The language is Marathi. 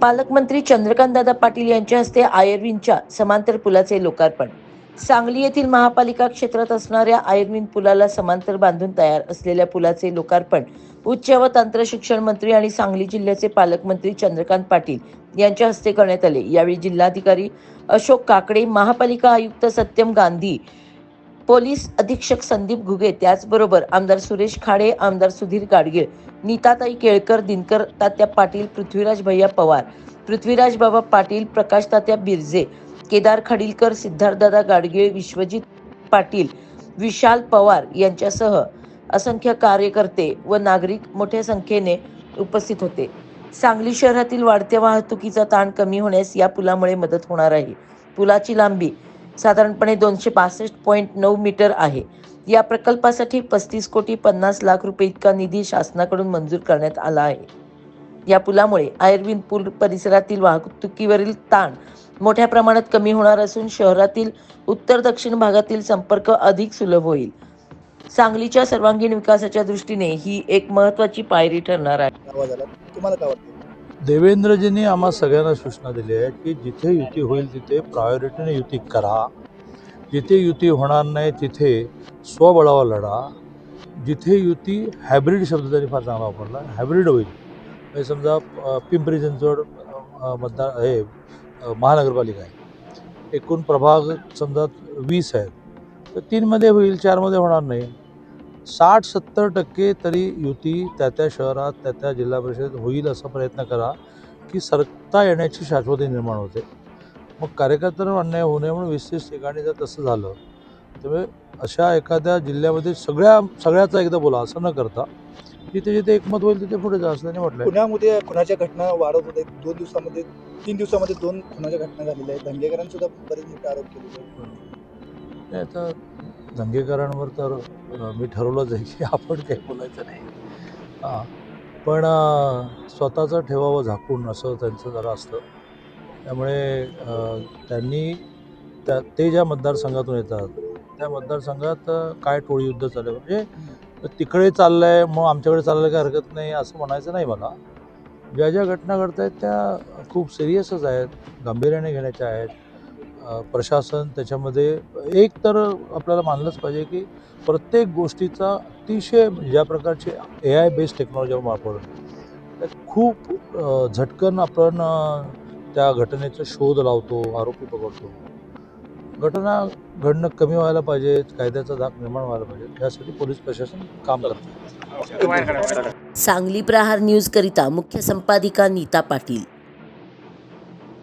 पालकमंत्री चंद्रकांतदादा पाटील यांच्या हस्ते आयर्विनच्या समांतर पुलाचे लोकार्पण. सांगली येथील महापालिका क्षेत्रात असणाऱ्या आयर्विन पुलाला समांतर बांधून तयार असलेल्या पुलाचे लोकार्पण उच्च व तंत्रशिक्षण मंत्री आणि सांगली जिल्ह्याचे पालकमंत्री चंद्रकांत पाटील यांच्या हस्ते करण्यात आले. यावेळी जिल्हाधिकारी अशोक काकडे महापालिका आयुक्त सत्यम गांधी पोलीस अधीक्षक संदीप घुगे त्याचबरोबर आमदार सुरेश खाडे आमदार सुधीर गाडगीळ नीताताई केळकर दिनकर तात्या पाटील पृथ्वीराज भैया पवार पृथ्वीराज बाबा पाटील प्रकाश तात्या बिरजे केदार खडीलकर सिद्धार्थदादा गाडगीळ विश्वजित पाटील विशाल पवार यांच्यासह असंख्य कार्यकर्ते व नागरिक मोठ्या संख्येने उपस्थित होते. सांगली शहरातील वाढत्या वाहतुकीचा ताण कमी होण्यास या पुलामुळे मदत होणार आहे. पुलाची लांबी साधारणपणे दोनशे बासष्ट पॉईंट नऊ मीटर आहे. या प्रकल्पासाठी पस्तीस कोटी पन्नास लाख रुपये इतका निधी शासनाकडून मंजूर करण्यात आला आहे. या पुलामुळे आयर्विन पूल परिसरातील वाहतुकीवरील ताण मोठ्या प्रमाणात कमी होणार असून शहरातील उत्तर दक्षिण भागातील संपर्क अधिक सुलभ होईल. सांगलीच्या सर्वांगीण विकासाच्या दृष्टीने ही एक महत्वाची पायरी ठरणार आहे. आवाज आला? तुम्हाला काय वाटतं? देवेंद्रजींनी आम्हा सगळ्यांना सूचना दिली आहे की जिथे युती होईल तिथे प्रायोरिटीने युती करा. जिथे युती होणार नाही तिथे स्वबळावर लढा. जिथे युती हायब्रिड शब्द त्यांनी फार चांगला वापरला हायब्रिड होईल. म्हणजे समजा पिंपरी चिंचवड मतदार हे महानगरपालिका आहे. एकूण प्रभाग समजा वीस आहेत. तर तीनमध्ये होईल चारमध्ये होणार नाही. साठ सत्तर टक्के तरी युती त्या त्या शहरात त्या त्या जिल्हा परिषदेत होईल असा प्रयत्न करा की सरकता येण्याची शाश्वती निर्माण होते. मग कार्यकर्त्यांवर अन्याय होऊ नये म्हणून तीस ठिकाणी जर तसं झालं त्यामुळे अशा एखाद्या जिल्ह्यामध्ये सगळ्या सगळ्याचा एकदा बोला असं न करता जिथे जिथे एकमत होईल तिथे पुढे जा असं त्यांनी म्हटलं पुण्यामध्ये खुनाच्या घटना वाढत होत्या. दोन दिवसामध्ये तीन दिवसामध्ये दोन खुनाच्या घटना झालेल्या आहेत. दंगेकरांनी सुद्धा बरेच मोठे आरोप आहेत. नाही आता दंगेकरांवर तर मी ठरवलंच आहे की आपण काही बोलायचं नाही. हां पण स्वतःचं ठेवावं झाकून असं त्यांचं जरा असतं. त्यामुळे त्यांनी त्या ते ज्या मतदारसंघातून येतात त्या मतदारसंघात काय काय टोळीयुद्ध चाललं म्हणजे तिकडे चाललं आहे मग आमच्याकडे चाललं काही हरकत नाही असं म्हणायचं नाही मला. ज्या ज्या घटना घडत आहेत त्या खूप सिरियसच आहेत गांभीर्याने घेण्याच्या आहेत. प्रशासन त्याच्यामध्ये एक तर आपल्याला मानलंच पाहिजे की प्रत्येक गोष्टीचा अतिशय म्हणजे ज्या प्रकारची ए आय बेस्ड टेक्नॉलॉजी वापर खूप झटकन आपण त्या घटनेचा शोध लावतो आरोपी पकडतो. घटना घडणं कमी व्हायला पाहिजे कायद्याचा धाक निर्माण व्हायला पाहिजे यासाठी पोलीस प्रशासन काम करतं. सांगली प्रहार न्यूज करिता मुख्य संपादिका नीता पाटील.